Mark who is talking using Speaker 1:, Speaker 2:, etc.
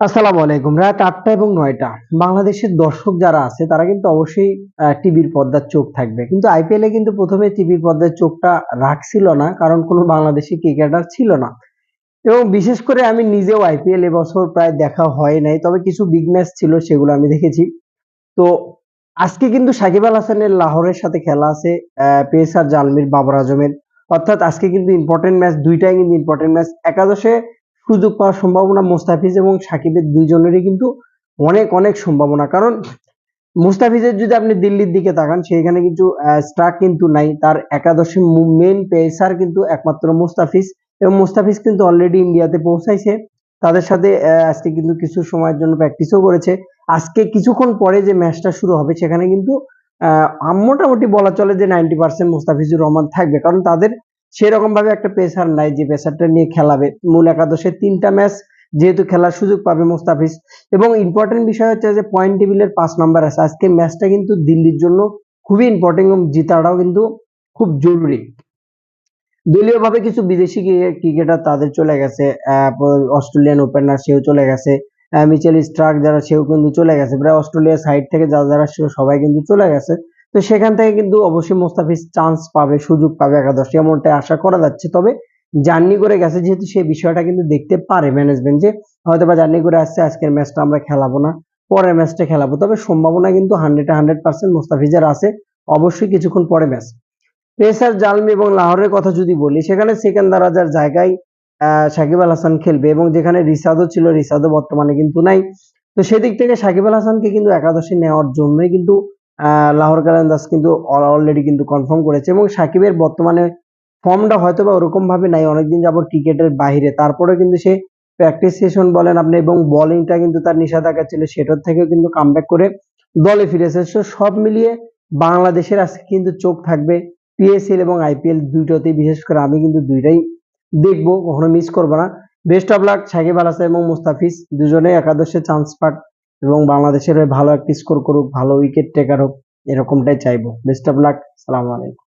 Speaker 1: আসসালামু আলাইকুম। রাত আটটা এবং নয়টা। বাংলাদেশের দর্শক যারা আছে, তারা কিন্তু অবশ্যই টিভির পর্দার চোখ থাকবে। কিন্তু আইপিএল কিন্তু প্রথমে টিভির পর্দার চোখটা রাখছিল না, কারণ কোনো বাংলাদেশি ক্রিকেটার ছিল না। এবং বিশেষ করে আমি নিজেও আইপিএল এবছর প্রায় দেখা হয় নাই, তবে কিছু বিগ ম্যাচ ছিল, সেগুলো আমি দেখেছি। তো আজকে কিন্তু সাকিব আল হাসানের লাহোরের সাথে খেলা আছে পেসার জালমির বাবর আজমের। অর্থাৎ আজকে কিন্তু ইম্পর্টেন্ট ম্যাচ দুইটাই কিন্তু ইম্পর্টেন্ট ম্যাচ একাদশে সুযোগ পাওয়ার সম্ভাবনা মোস্তাফিজ এবং সাকিবের দুইজনেরই কিন্তু অনেক অনেক সম্ভাবনা। কারণ মুস্তাফিজের যদি আপনি দিল্লির দিকে তাকান সেখানে কিন্তু স্ট্রাক কিন্তু নাই। তার একাদশী মেন পেসার কিন্তু একমাত্র মুস্তাফিজ। এবং মুস্তাফিজ কিন্তু অলরেডি ইন্ডিয়াতে পৌঁছাইছে। তাদের সাথে আজকে কিন্তু কিছু সময়ের জন্য প্র্যাকটিসও করেছে। আজকে কিছুক্ষণ পরে যে ম্যাচটা শুরু হবে সেখানে কিন্তু আহ, মোটামুটি বলা চলে যে নাইনটি পার্সেন্ট মুস্তাফিজুর রহমান থাকবে। কারণ তাদের সেরকম ভাবে একটা পেসার নাই যে পেসারটা নিয়ে খেলাবে। মূল একাদশের তিনটা ম্যাচ যেহেতু খেলার সুযোগ পাবে মুস্তাফিজ। এবং ইম্পর্টেন্ট বিষয় হচ্ছে যে পয়েন্ট টেবিলের পাঁচ নাম্বার আছে। আজকে ম্যাচটা কিন্তু দিল্লির জন্য খুবই ইম্পর্টেন্ট এবং জিতাটাও কিন্তু খুব জরুরি। দলীয় ভাবে কিছু বিদেশি ক্রিকেটার তাদের চলে গেছে। অস্ট্রেলিয়ান ওপেনার সেও চলে গেছে। মিচেল স্টার্ক যারা, সেও কিন্তু চলে গেছে। প্রায় অস্ট্রেলিয়ার সাইড থেকে যারা যারা ছিল সবাই কিন্তু চলে গেছে। তো সেখান থেকে কিন্তু অবশ্যই মোস্তাফিজ চান্স পাবে, সুযোগ পাবে একাদশে, এমনটাই আশা করা যাচ্ছে। তবে জার্নি করে গেছে যেহেতু সেই বিষয়টা কিন্তু দেখতে পারে ম্যানেজমেন্ট যে হয়তো বা জার্নি করে আসছে, আজকের ম্যাচটা আমরা খেলাবো না, পরের ম্যাচটা খেলাবো। তবে সম্ভাবনা কিন্তু হান্ড্রেড হান্ড্রেড পার্সেন্ট মোস্তাফিজের আছে, অবশ্যই কিছুক্ষণ পরে ম্যাচ পেসার জালমি এবং লাহোরের কথা যদি বলি, সেখানে সেকেন্দার রাজার জায়গায় সাকিব আল হাসান খেলবে এবং যেখানে রিসাদও ছিল, রিসাদও বর্তমানে কিন্তু নাই। তো সেদিক থেকে সাকিব আল হাসানকে কিন্তু একাদশে নেওয়ার জন্যই কিন্তু লাহোর কালান্দাস কিন্তু অলরেডি কিন্তু কনফার্ম করেছে এবং সাকিবের বর্তমানে ফর্মটা হয়তো বা ওরকম ভাবে নাই, অনেকদিন যাবত ক্রিকেটের বাইরে তারপরে কিন্তু সে প্র্যাকটিস সেশন বলেন আপনি এবং বোলিংটা কিন্তু তার নিষেধাজ্ঞা ছিল, সেটার থেকেও কিন্তু কামব্যাক করে দলে ফিরেছে So, সব মিলিয়ে বাংলাদেশের আজকে কিন্তু চোখ থাকবে পিএসএল এবং আইপিএল দুইটাতেই। বিশেষ করে আমি কিন্তু দুইটাই দেখব, কখনো মিস করব না। Best of luck Shakib Al এবং মুস্তাফিজ, দুজনেই একাদশে চান্স পাক। এবং বাংলাদেশের হয়ে ভালো একটি স্কোর করুক, ভালো উইকেট টেকার হোক, এরকমটাই চাইব। বেস্ট অফ লাক সালাম আলাইকুম